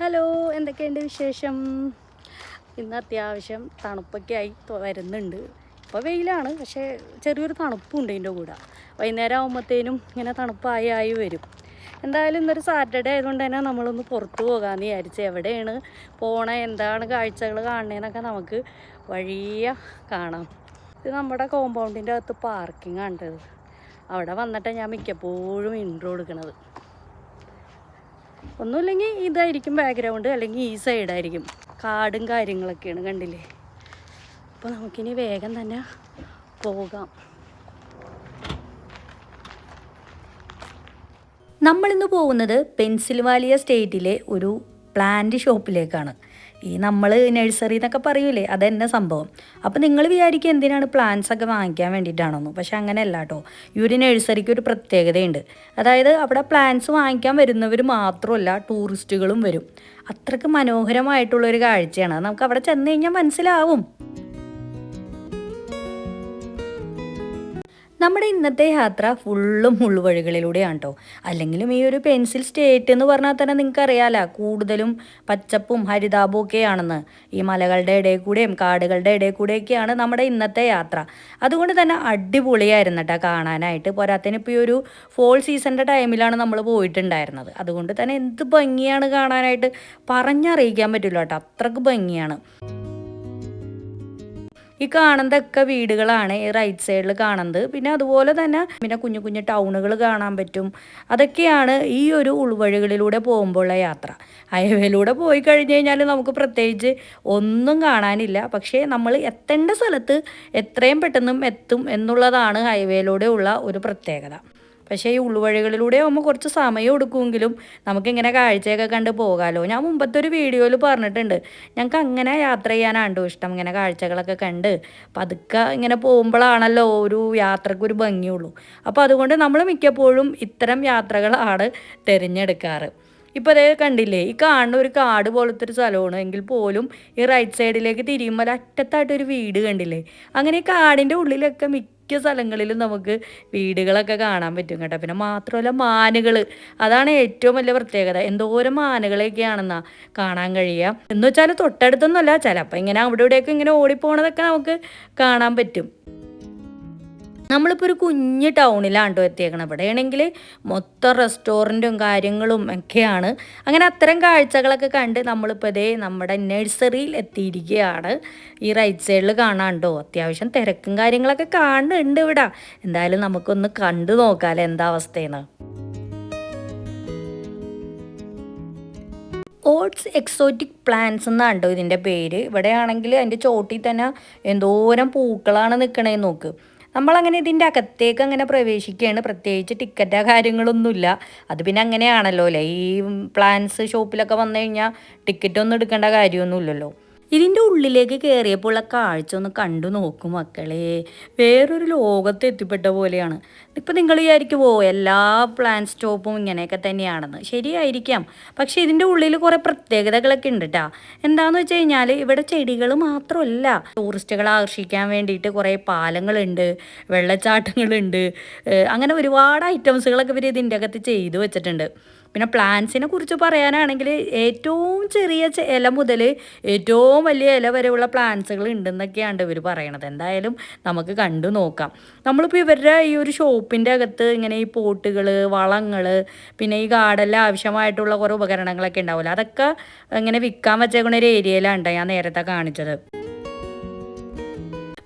Hello എന്തൊക്കെയുണ്ട് വിശേഷം? ഇന്ന് അത്യാവശ്യം തണുപ്പൊക്കെ ആയി വരുന്നുണ്ട്. ഇപ്പോൾ വെയിലാണ് പക്ഷേ ചെറിയൊരു തണുപ്പുണ്ട് ഇതിന്റെ കൂടെ. വൈകുന്നേരം ആകുമ്പോഴത്തേനും ഇങ്ങനെ തണുപ്പായി ആയി വരും. എന്തായാലും ഇന്നൊരു സാറ്റർഡേ ആയതുകൊണ്ട് തന്നെ നമ്മളൊന്ന് പുറത്തു പോകാമെന്ന് വിചാരിച്ചു എവിടെയാണ് പോണ എന്താണ് കാഴ്ചകൾ കാണണേന്നൊക്കെ നമുക്ക് വഴിയ കാണാം. ഇത് നമ്മുടെ കോമ്പൗണ്ടിന്റെ അകത്ത് പാർക്കിംഗ് ആണ് അവിടെ വന്നിട്ട് ഞാൻ മിക്കപ്പോഴും ഇൻട്രോ കൊടുക്കണത് ഒന്നുമില്ലെങ്കിൽ ഇതായിരിക്കും ബാക്ക്ഗ്രൗണ്ട് അല്ലെങ്കിൽ ഈ സൈഡായിരിക്കും കാടും കാര്യങ്ങളൊക്കെയാണ് കണ്ടില്ലേ? അപ്പോൾ നമുക്കിനി വേഗം തന്നെ പോകാം. നമ്മളിന്ന് പോകുന്നത് പെൻസിൽവാലിയ സ്റ്റേറ്റിലെ ഒരു പ്ലാന്റ് ഷോപ്പിലേക്കാണ് ഈ നമ്മൾ നഴ്സറി എന്നൊക്കെ പറയൂലേ അതെന്നെ സംഭവം. അപ്പോൾ നിങ്ങൾ വിചാരിക്കുക എന്തിനാണ് പ്ലാന്റ്സ് ഒക്കെ വാങ്ങിക്കാൻ വേണ്ടിയിട്ടാണെന്ന് പക്ഷെ അങ്ങനെയല്ല കേട്ടോ ഈ ഒരു നഴ്സറിക്ക് ഒരു പ്രത്യേകതയുണ്ട്. അതായത് അവിടെ പ്ലാന്റ്സ് വാങ്ങിക്കാൻ വരുന്നവർ മാത്രമല്ല ടൂറിസ്റ്റുകളും വരും. അത്രയ്ക്ക് മനോഹരമായിട്ടുള്ളൊരു കാഴ്ചയാണ്. നമുക്ക് അവിടെ ചെന്ന് കഴിഞ്ഞാൽ മനസ്സിലാവും. നമ്മുടെ ഇന്നത്തെ യാത്ര ഫുള്ളും മുള്ളുവഴികളിലൂടെയാണ് കേട്ടോ അല്ലെങ്കിലും ഈ ഒരു പെൻസിൽ സ്റ്റേറ്റ് എന്ന് പറഞ്ഞാൽ തന്നെ നിങ്ങൾക്ക് അറിയാലോ കൂടുതലും പച്ചപ്പും ഹരിതാപവും ഒക്കെയാണെന്ന്. ഈ മലകളുടെ ഇടയിൽ കൂടെയും കാടുകളുടെ ഇടയിൽ കൂടെയൊക്കെയാണ് നമ്മുടെ ഇന്നത്തെ യാത്ര. അതുകൊണ്ട് തന്നെ അടിപൊളിയായിരുന്നു കേട്ടോ കാണാനായിട്ട്. പോരാത്തതിന് ഇപ്പോൾ ഈ ഒരു ഫോൾ സീസണിന്റെ ടൈമിലാണ് നമ്മൾ പോയിട്ടുണ്ടായിരുന്നത്. അതുകൊണ്ട് തന്നെ എന്ത് ഭംഗിയാണ് കാണാനായിട്ട് പറഞ്ഞറിയിക്കാൻ പറ്റില്ല കേട്ടോ അത്രയ്ക്ക് ഭംഗിയാണ്. ഈ കാണുന്നതൊക്കെ വീടുകളാണ് ഈ റൈറ്റ് സൈഡിൽ കാണുന്നത്. പിന്നെ അതുപോലെ തന്നെ പിന്നെ കുഞ്ഞു കുഞ്ഞു ടൗണുകൾ കാണാൻ പറ്റും. അതൊക്കെയാണ് ഈ ഒരു ഉൾവഴികളിലൂടെ പോകുമ്പോഴുള്ള യാത്ര. ഹൈവേയിലൂടെ പോയി കഴിഞ്ഞ് കഴിഞ്ഞാൽ നമുക്ക് പ്രത്യേകിച്ച് ഒന്നും കാണാനില്ല. പക്ഷേ നമ്മൾ എത്തേണ്ട സ്ഥലത്ത് എത്രയും പെട്ടെന്നും എത്തും എന്നുള്ളതാണ് ഹൈവേയിലൂടെ ഉള്ള ഒരു പ്രത്യേകത. പക്ഷേ ഈ ഉള്ളുവഴികളിലൂടെ ആകുമ്പോൾ കുറച്ച് സമയം എടുക്കുമെങ്കിലും നമുക്കിങ്ങനെ കാഴ്ചയൊക്കെ കണ്ട് പോകാമല്ലോ ഞാൻ മുമ്പത്തെ ഒരു വീഡിയോയിൽ പറഞ്ഞിട്ടുണ്ട്. ഞങ്ങൾക്ക് അങ്ങനെ യാത്ര ചെയ്യാനാണ്ടോ ഇഷ്ടം. ഇങ്ങനെ കാഴ്ചകളൊക്കെ കണ്ട് പതുക്കെ ഇങ്ങനെ പോകുമ്പോഴാണല്ലോ ഒരു യാത്രയ്ക്ക് ഒരു ഭംഗിയുള്ളൂ. അപ്പോൾ അതുകൊണ്ട് നമ്മൾ മിക്കപ്പോഴും ഇത്തരം യാത്രകളാണ് തിരഞ്ഞെടുക്കാറ്. ഇപ്പോൾ അതേ കണ്ടില്ലേ ഈ കാണുന്ന ഒരു കാട് പോലത്തെ ഒരു സ്ഥലമാണ്. എങ്കിൽ പോലും ഈ റൈറ്റ് സൈഡിലേക്ക് തിരിയുമ്പോൾ അറ്റത്തായിട്ടൊരു വീട് കണ്ടില്ലേ? അങ്ങനെ ഈ കാടിന്റെ ഉള്ളിലൊക്കെ മിക്ക സ്ഥലങ്ങളിലും നമുക്ക് വീടുകളൊക്കെ കാണാൻ പറ്റും കേട്ടോ. പിന്നെ മാത്രമല്ല മാനുകൾ അതാണ് ഏറ്റവും വലിയ പ്രത്യേകത. എന്തോരം മാനുകളെയൊക്കെയാണെന്നാ കാണാൻ കഴിയുക. എന്ന് വെച്ചാൽ തൊട്ടടുത്തൊന്നുമല്ല ചിലപ്പോൾ ഇങ്ങനെ അവിടെ ഇവിടെയൊക്കെ ഇങ്ങനെ ഓടിപ്പോണതൊക്കെ നമുക്ക് കാണാൻ പറ്റും. നമ്മളിപ്പോൾ ഒരു കുഞ്ഞ് ടൗണിലാണ്ടോ എത്തിയേക്കണം. ഇവിടെയാണെങ്കിൽ മൊത്തം റെസ്റ്റോറന്റും കാര്യങ്ങളും ഒക്കെയാണ്. അങ്ങനെ അത്തരം കാഴ്ചകളൊക്കെ കണ്ട് നമ്മളിപ്പോൾ ഇതേ നമ്മുടെ നഴ്സറിയിൽ എത്തിയിരിക്കുകയാണ്. ഈ റൈറ്റ് സൈഡിൽ കാണാണ്ടോ അത്യാവശ്യം തിരക്കും കാര്യങ്ങളൊക്കെ കാണുന്നുണ്ട് ഇവിടെ. എന്തായാലും നമുക്കൊന്ന് കണ്ടു നോക്കാമല്ലോ എന്താ അവസ്ഥയെന്ന്. ഓട്സ് എക്സോറ്റിക് പ്ലാന്റ്സ് എന്നാണ്ടോ ഇതിന്റെ പേര്? ഇവിടെയാണെങ്കിൽ അതിന്റെ ചോട്ടിൽ തന്നെ എന്തോരം പൂക്കളാണ് നിൽക്കണേന്ന് നോക്ക്. നമ്മളങ്ങനെ ഇതിന്റെ അകത്തേക്ക് അങ്ങനെ പ്രവേശിക്കുകയാണ്. പ്രത്യേകിച്ച് ടിക്കറ്റോ കാര്യങ്ങളൊന്നുമില്ല. അത് പിന്നെ അങ്ങനെയാണല്ലോ അല്ലേ? ഈ പ്ലാൻസ് ഷോപ്പിലൊക്കെ വന്നു കഴിഞ്ഞാൽ ടിക്കറ്റ് ഒന്നും എടുക്കേണ്ട കാര്യമൊന്നുമില്ലല്ലോ. ഇതിന്റെ ഉള്ളിലേക്ക് കയറിയപ്പോൾ കാഴ്ച ഒന്ന് കണ്ടു നോക്കും മക്കളെ. വേറൊരു ലോകത്ത് എത്തിപ്പെട്ട പോലെയാണ്. ഇപ്പം നിങ്ങൾ വിചാരിക്കുമോ എല്ലാ പ്ലാൻ സ്റ്റോപ്പും ഇങ്ങനെയൊക്കെ തന്നെയാണെന്ന്. ശരിയായിരിക്കാം. പക്ഷേ ഇതിന്റെ ഉള്ളിൽ കുറേ പ്രത്യേകതകളൊക്കെ ഉണ്ട് കേട്ടോ എന്താണെന്ന് വെച്ച് കഴിഞ്ഞാൽ ഇവിടെ ചെടികൾ മാത്രമല്ല. ടൂറിസ്റ്റുകളെ ആകർഷിക്കാൻ വേണ്ടിയിട്ട് കുറേ പാലങ്ങളുണ്ട് വെള്ളച്ചാട്ടങ്ങളുണ്ട് അങ്ങനെ ഒരുപാട് ഐറ്റംസുകളൊക്കെ ഇവർ ഇതിന്റെ അകത്ത് ചെയ്തു വെച്ചിട്ടുണ്ട്. പിന്നെ പ്ലാന്റ്സിനെ കുറിച്ച് പറയാനാണെങ്കിൽ ഏറ്റവും ചെറിയ ഇല മുതൽ ഏറ്റവും വലിയ ഇല വരെയുള്ള പ്ലാന്റ്സുകൾ ഉണ്ടെന്നൊക്കെയാണ് ഇവർ പറയണത്. എന്തായാലും നമുക്ക് കണ്ടു നോക്കാം. നമ്മളിപ്പോൾ ഇവരുടെ ഈ ഒരു ഷോപ്പിന്റെ അകത്ത് ഇങ്ങനെ ഈ പോട്ടുകൾ വളങ്ങൾ പിന്നെ ഈ ഗാർഡനിൽ ആവശ്യമായിട്ടുള്ള കുറേ ഉപകരണങ്ങളൊക്കെ ഉണ്ടാവില്ല അതൊക്കെ ഇങ്ങനെ വിൽക്കാൻ വെച്ചേക്കുന്ന ഒരു ഏരിയയിലാണ് ഞാൻ നേരത്തെ കാണിച്ചത്.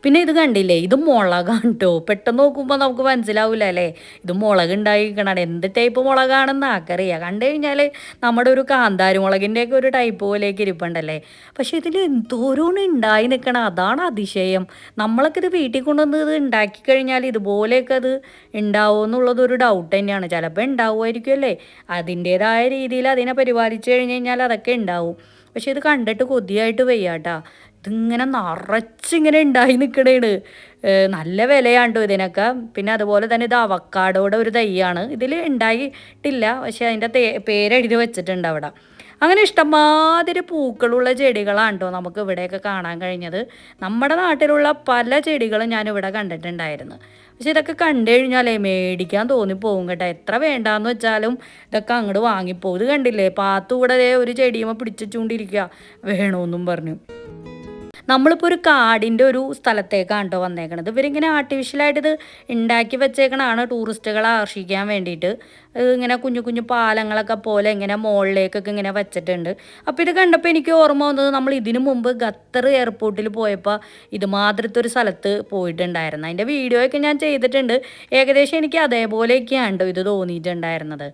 പിന്നെ ഇത് കണ്ടില്ലേ? ഇത് മുളകാണ് കേട്ടോ പെട്ടെന്ന് നോക്കുമ്പോൾ നമുക്ക് മനസ്സിലാവില്ല അല്ലേ? ഇത് മുളക് ഉണ്ടായിരിക്കണം എന്ത് ടൈപ്പ് മുളകാണെന്ന് ആക്കറിയാം. കണ്ടു കഴിഞ്ഞാൽ നമ്മുടെ ഒരു കാന്താരി മുളകിന്റെയൊക്കെ ഒരു ടൈപ്പ് പോലെയൊക്കെ ഇരിപ്പുണ്ടല്ലേ? പക്ഷെ ഇതിൽ എന്തോരോണ് ഉണ്ടായി നിൽക്കണം അതാണ് അതിശയം. നമ്മളൊക്കെ ഇത് വീട്ടിൽ കൊണ്ടുവന്ന് ഇത് ഉണ്ടാക്കി കഴിഞ്ഞാൽ ഇതുപോലെയൊക്കെ അത് ഉണ്ടാവുമോ എന്നുള്ളത് ഒരു ഡൗട്ട് തന്നെയാണ്. ചിലപ്പോൾ ഉണ്ടാവുമായിരിക്കും അല്ലേ? അതിന്റേതായ രീതിയിൽ അതിനെ പരിപാലിച്ചു കഴിഞ്ഞ് കഴിഞ്ഞാൽ അതൊക്കെ ഉണ്ടാവും പക്ഷെ ഇത് കണ്ടിട്ട് കൊതിയായിട്ട് വയ്യാട്ടാ. ഇതിങ്ങനെ നിറച്ചിങ്ങനെ ഉണ്ടായി നിൽക്കണേണ് നല്ല വിലയാണ്ടോ ഇതിനൊക്കെ. പിന്നെ അതുപോലെ തന്നെ ഇത് അവക്കാടോടെ ഒരു തൈയാണ്. ഇതിൽ ഉണ്ടായിട്ടില്ല. പക്ഷെ അതിന്റെ തേ പേരെഴുതി വെച്ചിട്ടുണ്ട് അവിടെ. അങ്ങനെ ഇഷ്ടമാതിരി പൂക്കളുള്ള ചെടികളാണ് കേട്ടോ നമുക്ക് ഇവിടെയൊക്കെ കാണാൻ കഴിഞ്ഞത്. നമ്മുടെ നാട്ടിലുള്ള പല ചെടികളും ഞാൻ ഇവിടെ കണ്ടിട്ടുണ്ടായിരുന്നു. പക്ഷെ ഇതൊക്കെ കണ്ടു കഴിഞ്ഞാലേ മേടിക്കാൻ തോന്നിപ്പോകും കേട്ടോ. എത്ര വേണ്ടാന്ന് വെച്ചാലും ഇതൊക്കെ അങ്ങോട്ട് വാങ്ങിപ്പോകും ഇത് കണ്ടില്ലേ? പാത്തുകൂടെ ഒരു ചെടിയുമ്പോൾ പിടിച്ചുകൊണ്ടിരിക്കുക വേണമെന്നും പറഞ്ഞു. നമ്മളിപ്പോൾ ഒരു കാടിന്റെ ഒരു സ്ഥലത്തേക്കാണ് കേട്ടോ വന്നേക്കണത്. ഇവരിങ്ങനെ ആർട്ടിഫിഷ്യലായിട്ട് ഇത് ഉണ്ടാക്കി വെച്ചേക്കണതാണ് ടൂറിസ്റ്റുകളെ ആകർഷിക്കാൻ വേണ്ടിയിട്ട് ഇങ്ങനെ കുഞ്ഞു കുഞ്ഞു പാലങ്ങളൊക്കെ പോലെ ഇങ്ങനെ മുകളിലേക്കൊക്കെ ഇങ്ങനെ വെച്ചിട്ടുണ്ട്. അപ്പോൾ ഇത് കണ്ടപ്പോൾ എനിക്ക് ഓർമ്മ വന്നത് നമ്മൾ ഇതിനു മുമ്പ് ഖത്തർ എയർപോർട്ടിൽ പോയപ്പോൾ ഇതുമാതിരത്തെ ഒരു സ്ഥലത്ത് പോയിട്ടുണ്ടായിരുന്നു. അതിന്റെ വീഡിയോ ഒക്കെ ഞാൻ ചെയ്തിട്ടുണ്ട്. ഏകദേശം എനിക്ക് അതേപോലെയൊക്കെയാണ് കേട്ടോ ഇത് തോന്നിയിട്ടുണ്ടായിരുന്നത്.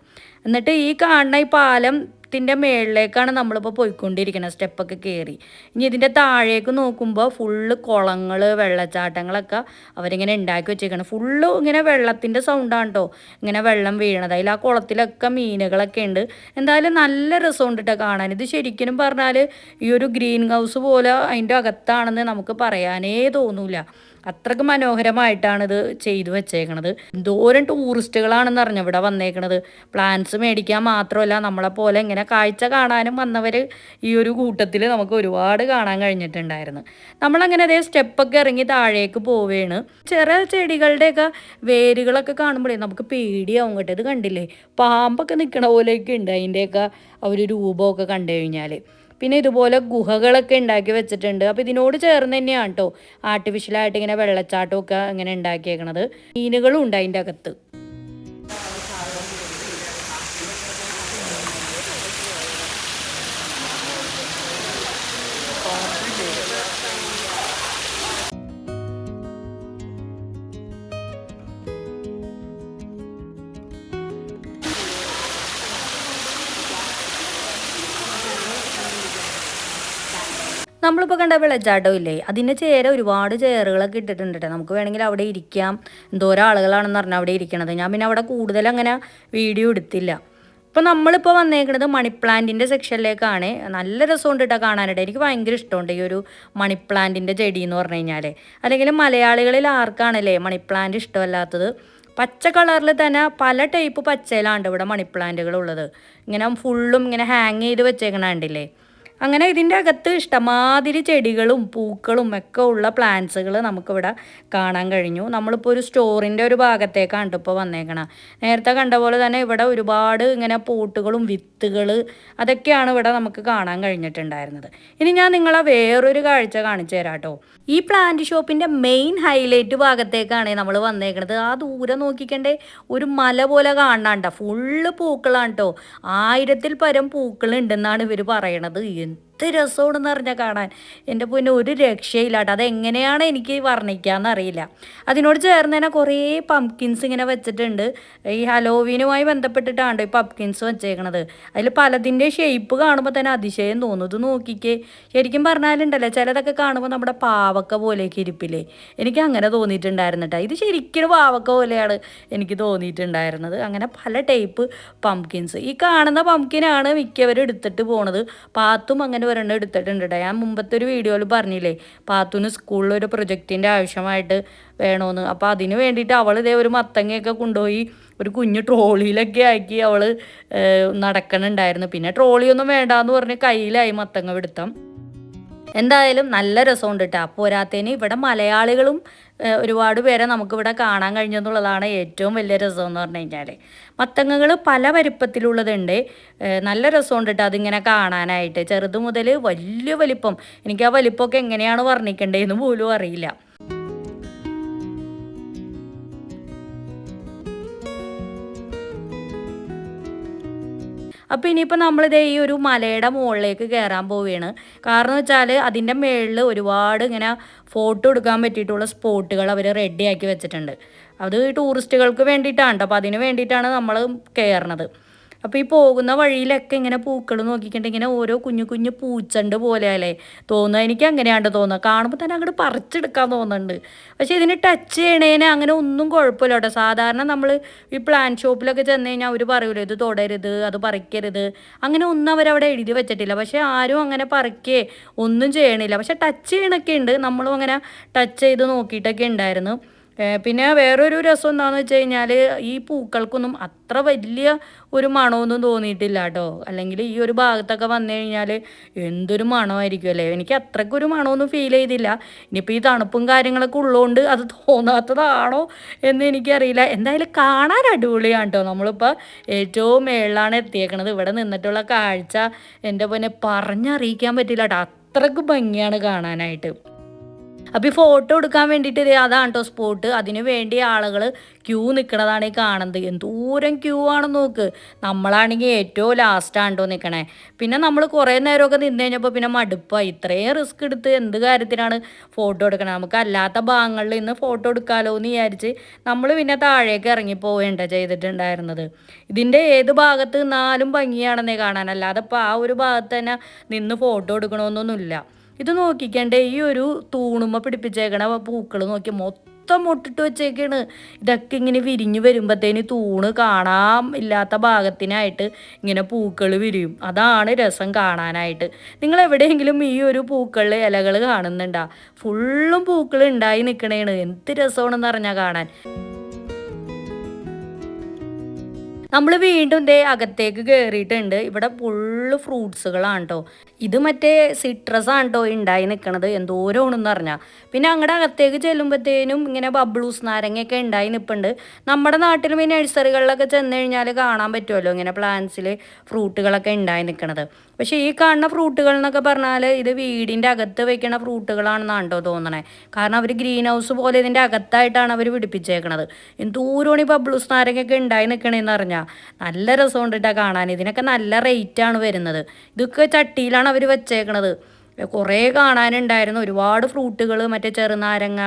എന്നിട്ട് ഈ കാണുന്ന ഈ പാലം ത്തിന്റെ മേളിലേക്കാണ് നമ്മളിപ്പോൾ പോയിക്കൊണ്ടിരിക്കുന്നത് സ്റ്റെപ്പൊക്കെ കയറി ഇനി ഇതിന്റെ താഴേക്ക് നോക്കുമ്പോൾ ഫുള്ള് കുളങ്ങൾ വെള്ളച്ചാട്ടങ്ങളൊക്കെ അവരിങ്ങനെ ഉണ്ടാക്കി വെച്ചേക്കണം. ഫുള്ള് ഇങ്ങനെ വെള്ളത്തിന്റെ സൗണ്ടാണ് കേട്ടോ ഇങ്ങനെ വെള്ളം വീണത്. അതിൽ ആ കുളത്തിലൊക്കെ മീനുകളൊക്കെ ഉണ്ട്. എന്തായാലും നല്ല രസമുണ്ട് കേട്ടോ കാണാൻ. ഇത് ശരിക്കും പറഞ്ഞാൽ ഈ ഒരു ഗ്രീൻ ഹൗസ് പോലെ അതിന്റെ അകത്താണെന്ന് നമുക്ക് പറയാനേ തോന്നൂല. അത്രയ്ക്ക് മനോഹരമായിട്ടാണ് ഇത് ചെയ്തു വെച്ചേക്കണത്. എന്തോരം ടൂറിസ്റ്റുകളാണെന്ന് അറിഞ്ഞു ഇവിടെ വന്നേക്കണത്. പ്ലാന്റ്സ് മേടിക്കാൻ മാത്രമല്ല നമ്മളെ പോലെ ഇങ്ങനെ കാഴ്ച കാണാനും വന്നവർ ഈ ഒരു കൂട്ടത്തിൽ നമുക്ക് ഒരുപാട് കാണാൻ കഴിഞ്ഞിട്ടുണ്ടായിരുന്നു. നമ്മളങ്ങനെ അതേ സ്റ്റെപ്പൊക്കെ ഇറങ്ങി താഴേക്ക് പോവുകയാണ് ചെറിയ ചെടികളുടെയൊക്കെ വേരുകളൊക്കെ കാണുമ്പോഴേ നമുക്ക് പേടിയാവും കേട്ടോ. ഇത് കണ്ടില്ലേ? പാമ്പൊക്കെ നിൽക്കണ പോലെയൊക്കെ ഉണ്ട് അതിന്റെയൊക്കെ ആ ഒരു രൂപമൊക്കെ കണ്ടു കഴിഞ്ഞാൽ പിന്നെ ഇതുപോലെ ഗുഹകളൊക്കെ ഉണ്ടാക്കി വെച്ചിട്ടുണ്ട്. അപ്പോൾ ഇതിനോട് ചേർന്ന് തന്നെയാണ് കേട്ടോ ആർട്ടിഫിഷ്യലായിട്ട് ഇങ്ങനെ വെള്ളച്ചാട്ടമൊക്കെ ഇങ്ങനെ ഉണ്ടാക്കിയേക്കണത്. മീനുകളും ഉണ്ട് അതിന്റെ അകത്ത്. നമ്മളിപ്പോൾ കണ്ട വെള്ളച്ചാട്ടം ഇല്ലേ അതിന്റെ ചേര ഒരുപാട് ചേറുകളൊക്കെ ഇട്ടിട്ടുണ്ട് കേട്ടോ നമുക്ക് വേണമെങ്കിൽ അവിടെ ഇരിക്കാം. എന്തോരം ആളുകളാണെന്ന് പറഞ്ഞാൽ അവിടെ ഇരിക്കണത്. ഞാൻ പിന്നെ അവിടെ കൂടുതൽ അങ്ങനെ വീഡിയോ എടുത്തില്ല. ഇപ്പോൾ നമ്മളിപ്പോൾ വന്നേക്കുന്നത് മണിപ്ലാന്റിന്റെ സെക്ഷനിലേക്കാണ്. നല്ല രസമുണ്ട് കേട്ടോ കാണാനായിട്ട്. എനിക്ക് ഭയങ്കര ഇഷ്ടമുണ്ട് ഈ ഒരു മണിപ്ലാന്റിന്റെ ചെടി എന്ന് പറഞ്ഞു കഴിഞ്ഞാൽ അല്ലെങ്കിൽ മലയാളികളിൽ ആർക്കാണല്ലേ മണിപ്ലാന്റ് ഇഷ്ടമല്ലാത്തത്? പച്ച കളറിൽ തന്നെ പല ടൈപ്പ് പച്ചയിലാണ് ഇവിടെ മണിപ്ലാന്റുകൾ ഉള്ളത്. ഇങ്ങനെ ഫുള്ളും ഇങ്ങനെ ഹാങ് ചെയ്ത് വെച്ചേക്കണ കണ്ടില്ലേ? അങ്ങനെ ഇതിന്റെ അകത്ത് ഇഷ്ടമാതിരി ചെടികളും പൂക്കളും ഒക്കെ ഉള്ള പ്ലാന്റ്സുകൾ നമുക്കിവിടെ കാണാൻ കഴിഞ്ഞു. നമ്മളിപ്പോൾ ഒരു സ്റ്റോറിന്റെ ഒരു ഭാഗത്തേക്കാണ് ഇപ്പോൾ വന്നേക്കണം. നേരത്തെ കണ്ട പോലെ തന്നെ ഇവിടെ ഒരുപാട് ഇങ്ങനെ പോട്ടുകളും വിത്തുകൾ അതൊക്കെയാണ് ഇവിടെ നമുക്ക് കാണാൻ കഴിഞ്ഞിട്ടുണ്ടായിരുന്നത്. ഇനി ഞാൻ നിങ്ങളെ വേറൊരു കാഴ്ച കാണിച്ചു തരാം കേട്ടോ ഈ പ്ലാന്റ് ഷോപ്പിന്റെ മെയിൻ ഹൈലൈറ്റ് ഭാഗത്തേക്കാണ് നമ്മൾ വന്നേക്കുന്നത് ആ ദൂരെ നോക്കിക്കണ്ടേ ഒരു മല പോലെ കാണാണ്ട ഫുള്ള് പൂക്കളാണ് കേട്ടോ ആയിരത്തിൽ പരം പൂക്കളുണ്ടെന്നാണ് ഇവർ പറയണത്. Indien എന്ത് രസമാണെന്ന് പറഞ്ഞാൽ കാണാൻ. എന്റെ പൊന്നെ ഒരു രക്ഷയില്ലാട്ടോ. അതെങ്ങനെയാണ് എനിക്ക് വർണിക്കാമെന്ന് അറിയില്ല. അതിനോട് ചേർന്ന് തന്നെ കുറേ പംകിൻസ് ഇങ്ങനെ വെച്ചിട്ടുണ്ട്. ഈ ഹലോവീനുമായി ബന്ധപ്പെട്ടിട്ടാണ് ഈ പംകിൻസ് വെച്ചേക്കണത്. അതിൽ പലതിന്റെ ഷേപ്പ് കാണുമ്പോൾ തന്നെ അതിശയം തോന്നും. ഇത് നോക്കിക്കേ. ശരിക്കും പറഞ്ഞാലുണ്ടല്ലോ ചിലതൊക്കെ കാണുമ്പോൾ നമ്മുടെ പാവക്ക പോലെയൊക്കെ ഇരിപ്പില്ലേ? എനിക്ക് അങ്ങനെ തോന്നിയിട്ടുണ്ടായിരുന്നു കേട്ടോ ഇത് ശരിക്കും പാവക്ക പോലെയാണ് എനിക്ക് തോന്നിയിട്ടുണ്ടായിരുന്നത്. അങ്ങനെ പല ടൈപ്പ് പംകിൻസ് ഈ കാണുന്ന പംകിനാണ് മിക്കവരും എടുത്തിട്ട് പോണത്. പാത്തും അങ്ങനെ ഒരെണ്ണം എടുത്തിട്ടുണ്ട് ഞാൻ മുമ്പത്തെ ഒരു വീഡിയോയിൽ പറഞ്ഞില്ലേ പാത്തുന് സ്കൂളിൽ ഒരു പ്രൊജക്റ്റിന്റെ ആവശ്യമായിട്ട് വേണമെന്ന് അപ്പോൾ അതിന് വേണ്ടിയിട്ട് അവൾ ഇതേ ഒരു മത്തങ്ങയൊക്കെ കൊണ്ടുപോയി ഒരു കുഞ്ഞു ട്രോളിയിലൊക്കെ ആക്കി അവൾ നടക്കണുണ്ടായിരുന്നു. പിന്നെ ട്രോളിയൊന്നും വേണ്ടാന്ന് പറഞ്ഞ് കയ്യിലായി മത്തങ്ങ പിടുത്തം. എന്തായാലും നല്ല രസമുണ്ട് കേട്ടോ പോരാത്തതിന് ഇവിടെ മലയാളികളും ഒരുപാട് പേരെ നമുക്കിവിടെ കാണാൻ കഴിഞ്ഞെന്നുള്ളതാണ് ഏറ്റവും വലിയ രസം എന്ന് പറഞ്ഞു കഴിഞ്ഞാൽ മത്തങ്ങകൾ പല വലിപ്പത്തിലുള്ളതുണ്ട്. നല്ല രസമുണ്ട് കേട്ടോ അതിങ്ങനെ കാണാനായിട്ട്. ചെറുത് മുതൽ വലിയ വലിപ്പം. എനിക്ക് ആ വലിപ്പമൊക്കെ എങ്ങനെയാണ് വർണിക്കേണ്ടതെന്ന് പോലും അറിയില്ല. അപ്പോൾ ഇനിയിപ്പോൾ നമ്മളിതേ ഈ ഒരു മലയുടെ മുകളിലേക്ക് കയറാൻ പോവുകയാണ്. കാരണം വെച്ചാൽ അതിന്റെ മുകളിൽ ഒരുപാട് ഇങ്ങനെ ഫോട്ടോ എടുക്കാൻ പറ്റിയിട്ടുള്ള സ്പോട്ടുകൾ അവർ റെഡിയാക്കി വെച്ചിട്ടുണ്ട്. അത് ടൂറിസ്റ്റുകൾക്ക് വേണ്ടിയിട്ടാണ് അപ്പോൾ അതിന് വേണ്ടിയിട്ടാണ് നമ്മൾ കയറണത് അപ്പോൾ ഈ പോകുന്ന വഴിയിലൊക്കെ ഇങ്ങനെ പൂക്കൾ നോക്കിക്കണ്ട് ഇങ്ങനെ ഓരോ കുഞ്ഞു കുഞ്ഞു പൂച്ചണ്ട് പോലെ അല്ലേ? തോന്നുക എനിക്ക് അങ്ങനെയാണ്ട് തോന്നുക കാണുമ്പോൾ തന്നെ അങ്ങോട്ട് പറിച്ചെടുക്കാൻ തോന്നുന്നുണ്ട്. പക്ഷേ ഇതിന് ടച്ച് ചെയ്യണേന് അങ്ങനെ ഒന്നും കുഴപ്പമില്ല കേട്ടോ. സാധാരണ നമ്മൾ ഈ പ്ലാൻ ഷോപ്പിലൊക്കെ ചെന്ന് കഴിഞ്ഞാൽ അവർ പറയൂലോ ഇത് തൊടരുത് അത് പറിക്കരുത്. അങ്ങനെ ഒന്നും അവരവിടെ എഴുതി വെച്ചിട്ടില്ല. പക്ഷേ ആരും അങ്ങനെ പറിക്കേ ഒന്നും ചെയ്യണില്ല. പക്ഷേ ടച്ച് ചെയ്യണൊക്കെ ഉണ്ട് നമ്മളും അങ്ങനെ ടച്ച് ചെയ്ത് നോക്കിയിട്ടൊക്കെ ഉണ്ടായിരുന്നു പിന്നെ വേറൊരു രസം എന്താണെന്ന് വെച്ച് കഴിഞ്ഞാൽ ഈ പൂക്കൾക്കൊന്നും അത്ര വലിയ ഒരു മണമൊന്നും തോന്നിയിട്ടില്ല കേട്ടോ അല്ലെങ്കിൽ ഈ ഒരു ഭാഗത്തൊക്കെ വന്നു കഴിഞ്ഞാൽ എന്തൊരു മണമായിരിക്കും അല്ലേ? എനിക്ക് അത്രയ്ക്കൊരു മണമൊന്നും ഫീൽ ചെയ്തില്ല. ഇനിയിപ്പോൾ ഈ തണുപ്പും കാര്യങ്ങളൊക്കെ ഉള്ളതുകൊണ്ട് അത് തോന്നാത്തതാണോ എന്ന് എനിക്കറിയില്ല. എന്തായാലും കാണാൻ അടിപൊളിയാണ് കേട്ടോ നമ്മളിപ്പോൾ ഏറ്റവും മേളിലാണ് എത്തിയേക്കണത്. ഇവിടെ നിന്നിട്ടുള്ള കാഴ്ച എന്റെ പിന്നെ പറഞ്ഞറിയിക്കാൻ പറ്റില്ല കേട്ടോ അത്രയ്ക്ക് ഭംഗിയാണ് കാണാനായിട്ട്. അപ്പോൾ ഈ ഫോട്ടോ എടുക്കാൻ വേണ്ടിയിട്ട് അതാണ് കേട്ടോ സ്പോട്ട് അതിന് വേണ്ടി ആളുകൾ ക്യൂ നിൽക്കണതാണ് ഈ കാണുന്നത്. എന്തോരം ക്യൂ ആണെന്ന് നോക്ക്. നമ്മളാണെങ്കിൽ ഏറ്റവും ലാസ്റ്റാണ് കേട്ടോ നിൽക്കണേ പിന്നെ നമ്മൾ കുറേ നേരമൊക്കെ നിന്ന് കഴിഞ്ഞപ്പോൾ പിന്നെ മടുപ്പായി. ഇത്രയും റിസ്ക് എടുത്ത് എന്ത് കാര്യത്തിനാണ് ഫോട്ടോ എടുക്കണത് നമുക്ക് അല്ലാത്ത ഭാഗങ്ങളിൽ നിന്ന് ഫോട്ടോ എടുക്കാമല്ലോ എന്ന് വിചാരിച്ച് നമ്മൾ പിന്നെ താഴേക്ക് ഇറങ്ങി പോവേണ്ട ചെയ്തിട്ടുണ്ടായിരുന്നത്. ഇതിന്റെ ഏത് ഭാഗത്ത് നിന്നാലും ഭംഗിയാണെന്നേ കാണാൻ. അല്ലാതെ ഇപ്പോൾ ആ ഒരു ഭാഗത്ത് തന്നെ നിന്ന് ഫോട്ടോ എടുക്കണമെന്നൊന്നുമില്ല ഇത് നോക്കിക്കണ്ടേ ഈ ഒരു തൂണുമ്മ പിടിപ്പിച്ചേക്കണ പൂക്കൾ നോക്കി മൊത്തം മുട്ടിട്ട് വെച്ചേക്കാണ്. ഇതൊക്കെ ഇങ്ങനെ വിരിഞ്ഞു വരുമ്പോഴത്തേന് തൂണ് കാണാൻ ഇല്ലാത്ത ഭാഗത്തിനായിട്ട് ഇങ്ങനെ പൂക്കൾ വിരിയും. അതാണ് രസം കാണാനായിട്ട്. നിങ്ങൾ എവിടെയെങ്കിലും ഈ ഒരു പൂക്കളിൽ ഇലകൾ കാണുന്നുണ്ടാ? ഫുള്ളും പൂക്കൾ ഉണ്ടായി നിൽക്കണേണ് എന്ത് രസമാണെന്ന് അറിഞ്ഞാൽ കാണാൻ. നമ്മൾ വീണ്ടും ദേ അകത്തേക്ക് കയറിയിട്ടുണ്ട് ഇവിടെ ഫുള്ള് ഫ്രൂട്ട്സുകളാണ് കേട്ടോ ഇത് മറ്റേ സിട്രസ് ആണ് കേട്ടോ ഉണ്ടായി നിൽക്കണത് എന്തോരമാണെന്ന് പറഞ്ഞാൽ പിന്നെ അങ്ങടെ അകത്തേക്ക് ചെല്ലുമ്പോഴത്തേനും ഇങ്ങനെ ബബ്ലൂസ് നാരങ്ങയൊക്കെ ഉണ്ടായി നിൽപ്പുണ്ട് നമ്മുടെ നാട്ടിലും ഈ നഴ്സറികളിലൊക്കെ ചെന്ന് കഴിഞ്ഞാൽ കാണാൻ പറ്റുമല്ലോ ഇങ്ങനെ പ്ലാന്റ്സിൽ ഫ്രൂട്ടുകളൊക്കെ ഉണ്ടായി നിൽക്കണത് പക്ഷേ ഈ കാണുന്ന ഫ്രൂട്ടുകൾ എന്നൊക്കെ പറഞ്ഞാൽ ഇത് വീടിന്റെ അകത്ത് വയ്ക്കുന്ന ഫ്രൂട്ടുകളാണെന്നാണ് കേട്ടോ തോന്നണേ. കാരണം അവർ ഗ്രീൻ ഹൗസ് പോലെ ഇതിന്റെ അകത്തായിട്ടാണ് അവർ പിടിപ്പിച്ചേക്കണത്. എന്തോരോണി ബബ്ലൂസ് നാരങ്ങയൊക്കെ ഉണ്ടായി നിൽക്കണേന്ന് അറിഞ്ഞാൽ നല്ല രസം കാണാൻ. ഇതിനൊക്കെ നല്ല റേറ്റാണ് വരുന്നത്. ഇതൊക്കെ ചട്ടിയിലാണ് അവർ വെച്ചേക്കണത്. കുറേ കാണാനുണ്ടായിരുന്നു. ഒരുപാട് ഫ്രൂട്ടുകൾ മറ്റേ ചെറുനാരങ്ങ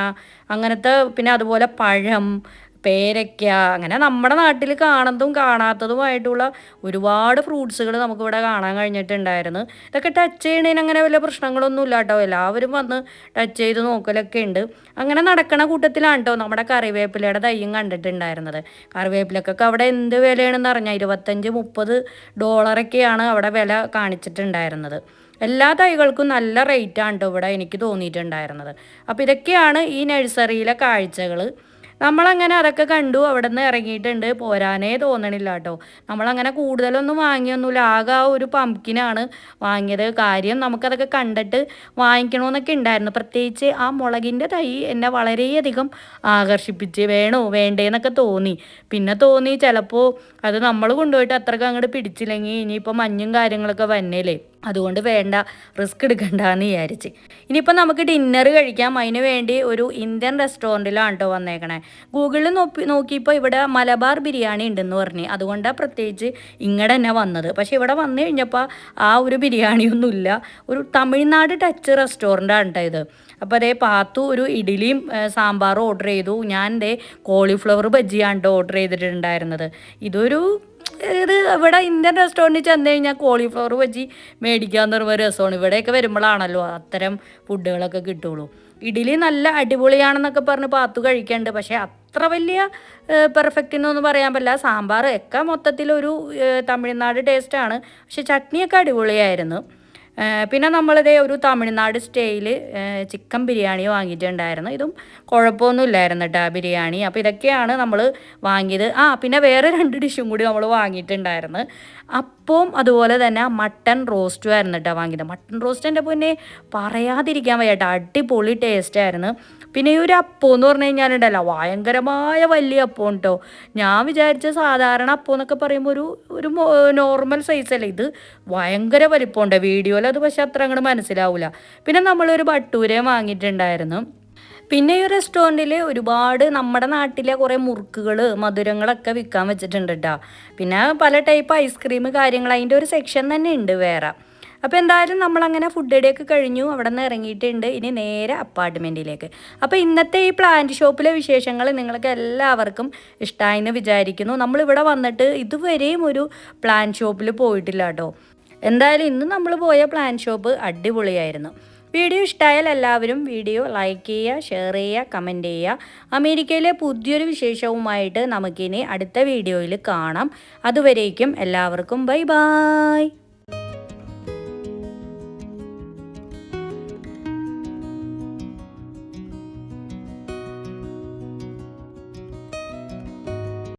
അങ്ങനത്തെ പിന്നെ അതുപോലെ പഴം പേരയ്ക്ക അങ്ങനെ നമ്മുടെ നാട്ടിൽ കാണുന്നതും കാണാത്തതുമായിട്ടുള്ള ഒരുപാട് ഫ്രൂട്ട്സുകൾ നമുക്കിവിടെ കാണാൻ കഴിഞ്ഞിട്ടുണ്ടായിരുന്നു. ഇതൊക്കെ ടച്ച് ചെയ്യണതിന് അങ്ങനെ വലിയ പ്രശ്നങ്ങളൊന്നും ഇല്ല കേട്ടോ എല്ലാവരും വന്ന് ടച്ച് ചെയ്ത് നോക്കലൊക്കെ ഉണ്ട്. അങ്ങനെ നടക്കണ കൂട്ടത്തിലാണ് കേട്ടോ നമ്മുടെ കറിവേപ്പിലയുടെ തയ്യും കണ്ടിട്ടുണ്ടായിരുന്നത്. കറിവേപ്പിലക്കൊക്കെ അവിടെ എന്ത് വിലയാണെന്ന് അറിഞ്ഞാൽ ഇരുപത്തഞ്ച് മുപ്പത് ഡോളറൊക്കെയാണ് അവിടെ വില കാണിച്ചിട്ടുണ്ടായിരുന്നത്. എല്ലാ തൈകൾക്കും നല്ല റേറ്റാണ് കേട്ടോ ഇവിടെ എനിക്ക് തോന്നിയിട്ടുണ്ടായിരുന്നത്. അപ്പോൾ ഇതൊക്കെയാണ് ഈ നഴ്സറിയിലെ കാഴ്ചകൾ നമ്മളങ്ങനെ അതൊക്കെ കണ്ടു അവിടെ നിന്ന് ഇറങ്ങിയിട്ടുണ്ട്. പോരാനേ തോന്നണില്ല കേട്ടോ നമ്മളങ്ങനെ കൂടുതലൊന്നും വാങ്ങിയൊന്നുമില്ല. ആകെ ആ ഒരു പംകിനാണ് വാങ്ങിയത്. കാര്യം നമുക്കതൊക്കെ കണ്ടിട്ട് വാങ്ങിക്കണമെന്നൊക്കെ ഉണ്ടായിരുന്നു പ്രത്യേകിച്ച് ആ മുളകിന്റെ തൈ എന്നെ വളരെയധികം ആകർഷിപ്പിച്ച് വേണോ വേണ്ടേന്നൊക്കെ തോന്നി. പിന്നെ തോന്നി ചിലപ്പോൾ അത് നമ്മൾ കൊണ്ടുപോയിട്ട് അത്രയ്ക്ക് അങ്ങോട്ട് പിടിച്ചില്ലെങ്കിൽ ഇനിയിപ്പോൾ മഞ്ഞും കാര്യങ്ങളൊക്കെ വന്നേലേ അതുകൊണ്ട് വേണ്ട റിസ്ക് എടുക്കണ്ട എന്ന് വിചാരിച്ച്. ഇനിയിപ്പോൾ നമുക്ക് ഡിന്നർ കഴിക്കാം. അതിന് വേണ്ടി ഒരു ഇന്ത്യൻ റെസ്റ്റോറന്റിലാണ് കേട്ടോ വന്നേക്കണേ. ഗൂഗിളിൽ നോക്കി നോക്കിയപ്പോൾ ഇവിടെ മലബാർ ബിരിയാണി ഉണ്ടെന്ന് പറഞ്ഞു. അതുകൊണ്ടാണ് പ്രത്യേകിച്ച് ഇങ്ങടെ തന്നെ വന്നത്. പക്ഷേ ഇവിടെ വന്നു കഴിഞ്ഞപ്പോൾ ആ ഒരു ബിരിയാണിയൊന്നുമില്ല. ഒരു തമിഴ്നാട് ടച്ച് റെസ്റ്റോറന്റാണ് കേട്ടോ ഇത്. അപ്പോൾ അതേ പാത്തു ഒരു ഇഡ്ഡലിയും സാമ്പാറും ഓർഡർ ചെയ്തു. ഞാൻ ദേ കോളിഫ്ലവർ ബജ്ജിയാണ് കേട്ടോ ഓർഡർ ചെയ്തിട്ടുണ്ടായിരുന്നത്. ഇതൊരു ഇത് ഇവിടെ ഇന്ത്യൻ റെസ്റ്റോറന്റിൽ ചെന്ന് കഴിഞ്ഞാൽ കോളിഫ്ലവർ വെച്ച് മേടിക്കാമെന്ന് പറയുമ്പോൾ രസമാണ്. ഇവിടെയൊക്കെ വരുമ്പോഴാണല്ലോ അത്തരം ഫുഡുകളൊക്കെ കിട്ടുള്ളൂ. ഇഡ്ഡലി നല്ല അടിപൊളിയാണെന്നൊക്കെ പറഞ്ഞ് പാത്തു കഴിക്കേണ്ടത് പക്ഷേ അത്ര വലിയ പെർഫെക്റ്റ് എന്നൊന്നും പറയാൻ പറ്റില്ല. സാമ്പാർ ഒക്കെ മൊത്തത്തിലൊരു തമിഴ്നാട് ടേസ്റ്റാണ് പക്ഷേ ചട്നിയൊക്കെ അടിപൊളിയായിരുന്നു. പിന്നെ നമ്മളിതേ ഒരു തമിഴ്നാട് സ്റ്റേയിൽ ചിക്കൻ ബിരിയാണി വാങ്ങിയിട്ടുണ്ടായിരുന്നു. ഇതും കുഴപ്പമൊന്നുമില്ലായിരുന്നു കേട്ടോ ബിരിയാണി. അപ്പോൾ ഇതൊക്കെയാണ് നമ്മൾ വാങ്ങിയത്. ആ പിന്നെ വേറെ രണ്ട് ഡിഷും കൂടി നമ്മൾ വാങ്ങിയിട്ടുണ്ടായിരുന്നു. അപ്പവും അതുപോലെ തന്നെ മട്ടൺ റോസ്റ്റും ആയിരുന്നു കേട്ടോ വാങ്ങിയത്. മട്ടൺ റോസ്റ്റ് എന്റെ പൊന്നെ പറയാതിരിക്കാൻ വയ്യ കേട്ടോ അടിപൊളി ടേസ്റ്റ് ആയിരുന്നു. പിന്നെ ഈ ഒരു അപ്പോ എന്ന് പറഞ്ഞു കഴിഞ്ഞാലുണ്ടല്ലോ ഭയങ്കരമായ വലിയ അപ്പം കേട്ടോ ഞാൻ വിചാരിച്ച സാധാരണ അപ്പം എന്നൊക്കെ പറയുമ്പോൾ ഒരു ഒരു നോർമൽ സൈസ് അല്ലേ? ഇത് ഭയങ്കര വലിപ്പമുണ്ട്. വീഡിയോയിൽ അത് പക്ഷെ അത്ര അങ്ങോട്ട് മനസ്സിലാവില്ല പിന്നെ നമ്മളൊരു ബട്ടൂരയും വാങ്ങിയിട്ടുണ്ടായിരുന്നു. പിന്നെ ഈ റെസ്റ്റോറന്റിൽ ഒരുപാട് നമ്മുടെ നാട്ടിലെ കുറേ മുറുക്കുകൾ മധുരങ്ങളൊക്കെ വിൽക്കാൻ വെച്ചിട്ടുണ്ട് കേട്ടോ പിന്നെ പല ടൈപ്പ് ഐസ്ക്രീം കാര്യങ്ങൾ അതിന്റെ ഒരു സെക്ഷൻ തന്നെ ഉണ്ട് വേറെ. അപ്പോൾ എന്തായാലും നമ്മളങ്ങനെ ഫുഡ് ഡേയൊക്കെ കഴിഞ്ഞു. അവിടെ നിന്ന് ഇറങ്ങിയിട്ടുണ്ട്. ഇനി നേരെ അപ്പാർട്ട്മെന്റിലേക്ക് അപ്പോൾ ഇന്നത്തെ ഈ പ്ലാന്റ് ഷോപ്പിലെ വിശേഷങ്ങൾ നിങ്ങൾക്ക് എല്ലാവർക്കും ഇഷ്ടമായെന്ന് വിചാരിക്കുന്നു. നമ്മളിവിടെ വന്നിട്ട് ഇതുവരെയും ഒരു പ്ലാന്റ് ഷോപ്പിൽ പോയിട്ടില്ല കേട്ടോ. എന്തായാലും ഇന്ന് നമ്മൾ പോയ പ്ലാന്റ് ഷോപ്പ് അടിപൊളിയായിരുന്നു. വീഡിയോ ഇഷ്ടമായാൽ എല്ലാവരും വീഡിയോ ലൈക്ക് ചെയ്യുക ഷെയർ ചെയ്യുക കമന്റ് ചെയ്യുക. അമേരിക്കയിലെ പുതിയൊരു വിശേഷവുമായിട്ട് നമുക്കിനി അടുത്ത വീഡിയോയിൽ കാണാം. അതുവരേക്കും എല്ലാവർക്കും ബൈ ബായ്